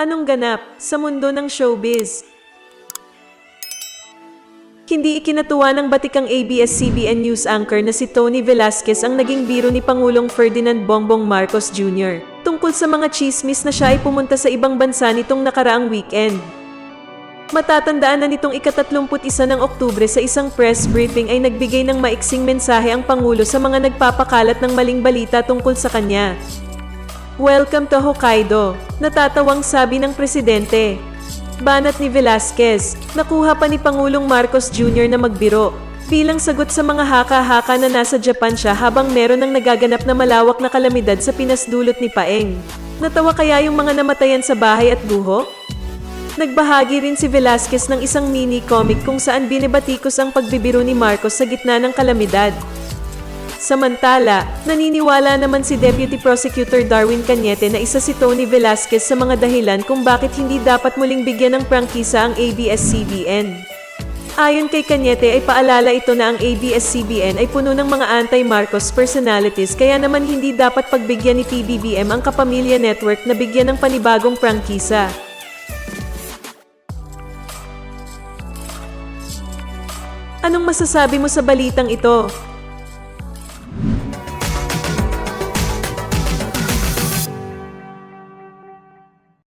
Anong ganap sa mundo ng showbiz? Hindi ikinatuwa ng batikang ABS-CBN news anchor na si Tony Velasquez ang naging biro ni Pangulong Ferdinand Bongbong Marcos Jr. tungkol sa mga chismis na siya ay pumunta sa ibang bansa nitong nakaraang weekend. Matatandaan na nitong ikatatlumput isa ng Oktubre sa isang press briefing ay nagbigay ng maiksing mensahe ang Pangulo sa mga nagpapakalat ng maling balita tungkol sa kanya. Welcome to Hokkaido, natatawang sabi ng presidente. Banat ni Velasquez, nakuha pa ni Pangulong Marcos Jr. na magbiro. Bilang sagot sa mga haka-haka na nasa Japan siya habang meron ng nagaganap na malawak na kalamidad sa pinasdulot ni Paeng. Natawa kaya yung mga namatayan sa bahay at buho? Nagbahagi rin si Velasquez ng isang mini-comic kung saan binibatikos ang pagbibiro ni Marcos sa gitna ng kalamidad. Samantala, naniniwala naman si Deputy Prosecutor Darwin Cañete na isa si Tony Velasquez sa mga dahilan kung bakit hindi dapat muling bigyan ng prangkisa ang ABS-CBN. Ayon kay Cañete ay paalala ito na ang ABS-CBN ay puno ng mga anti-Marcos personalities kaya naman hindi dapat pagbigyan ni PBBM ang Kapamilya Network na bigyan ng panibagong prangkisa. Anong masasabi mo sa balitang ito?